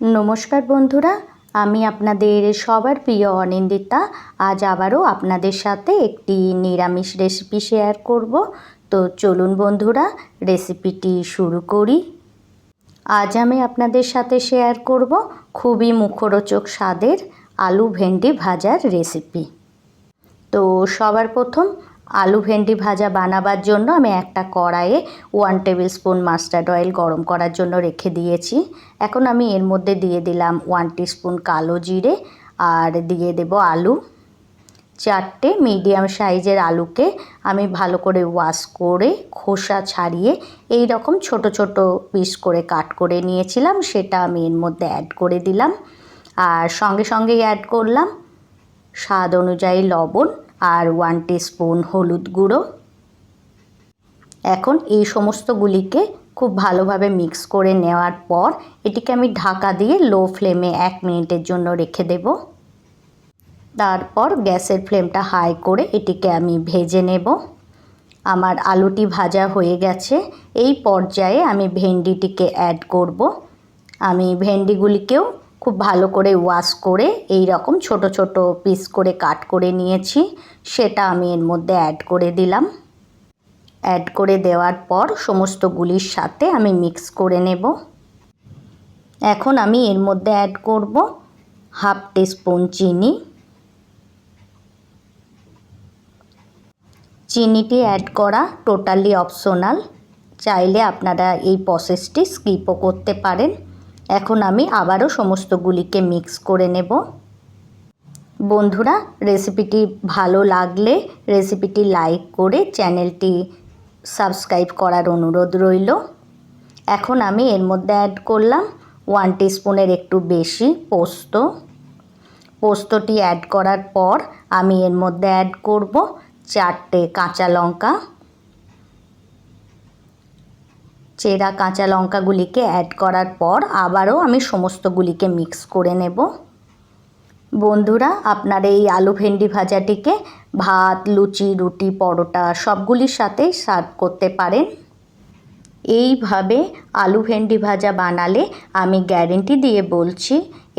নমস্কার বন্ধুরা, আমি আপনাদের সবার প্রিয় অনিন্দিতা। আজ আবারও আপনাদের সাথে একটি নিরামিষ রেসিপি শেয়ার করব। তো চলুন বন্ধুরা রেসিপিটি শুরু করি। আজ আমি আপনাদের সাথে শেয়ার করব খুবই মুখরোচক স্বাদের আলু ভেন্ডি ভাজার রেসিপি তো সবার প্রথম আলু ভেন্ডি ভাজা বানাবার জন্য আমি একটা কড়াইয়ে one table spoon mustard oil গরম করার জন্য রেখে দিয়েছি। এখন আমি এর মধ্যে দিয়ে দিলাম ওয়ান স্পুন কালো জিরে আর দিয়ে দেব আলু। চারটে মিডিয়াম সাইজের আলুকে আমি ভালো করে ওয়াশ করে খোসা ছাড়িয়ে এই রকম ছোট ছোট পিস করে কাট করে নিয়েছিলাম, সেটা আমি এর মধ্যে অ্যাড করে দিলাম। আর সঙ্গে সঙ্গেই অ্যাড করলাম স্বাদ অনুযায়ী লবণ। আর ওয়ান স্পুন হলুদ গুঁড়ো। এখন এই সমস্তগুলিকে খুব ভালোভাবে মিক্স করে নেওয়ার পর এটিকে আমি ঢাকা দিয়ে লো ফ্লেমে এক মিনিটের জন্য রেখে দেব। তারপর গ্যাসের ফ্লেমটা হাই করে এটিকে আমি ভেজে নেব। আমার আলুটি ভাজা হয়ে গেছে। এই পর্যায়ে আমি ভেন্ডিটিকে অ্যাড করব। আমি ভেন্ডিগুলিকেও খুব ভালো করে ওয়াশ করে এই রকম ছোট ছোট পিস করে কাট করে নিয়েছি। সেটা আমি এর মধ্যে অ্যাড করে দিলাম। অ্যাড করে দেওয়ার পর সমস্তগুলির সাথে আমি মিক্স করে নেব। এখন আমি এর মধ্যে অ্যাড করব হাফ টিস্পুন চিনি। চিনিটি অ্যাড করা টোটালি অপশনাল চাইলে আপনারা এই প্রসেসটি স্কিপও করতে পারেন। এখন আমি আবারও সমস্তগুলিকে মিক্স করে নেব। বন্ধুরা রেসিপিটি ভালো লাগলে রেসিপিটি লাইক করে চ্যানেলটি সাবস্ক্রাইব করার অনুরোধ রইল। এখন আমি এর মধ্যে অ্যাড করলাম ওয়ান স্পুনের একটু বেশি পোস্ত। পোস্তটি অ্যাড করার পর আমি এর মধ্যে অ্যাড করব চারটে কাঁচা লঙ্কা। চেরা কাঁচা লঙ্কাগুলিকে অ্যাড করার পর আবারও আমি সমস্তগুলিকে মিক্স করে নেব। বন্ধুরা, আপনার এই আলু ভেন্ডি ভাজাটিকে ভাত, লুচি, রুটি, পরোটা সবগুলির সাথে সার্ভ করতে পারেন। এইভাবে আলু ভেন্ডি ভাজা বানালে আমি গ্যারেন্টি দিয়ে বলছি,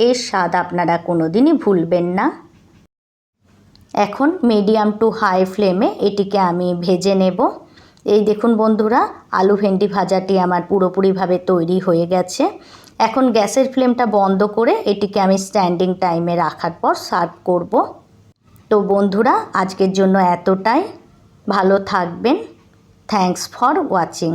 এর স্বাদ আপনারা কোনো দিনই ভুলবেন না। এখন মিডিয়াম টু হাই ফ্লেমে এটিকে আমি ভেজে নেব। এই দেখুন বন্ধুরা, আলু ভেন্ডি ভাজাটি আমার পুরোপুরিভাবে তৈরি হয়ে গেছে। এখন গ্যাসের ফ্লেমটা বন্ধ করে এটিকে আমি স্ট্যান্ডিং টাইমে রাখার পর সার্ভ করব। তো বন্ধুরা, আজকের জন্য এতটাই। ভালো থাকবেন। Thanks for watching.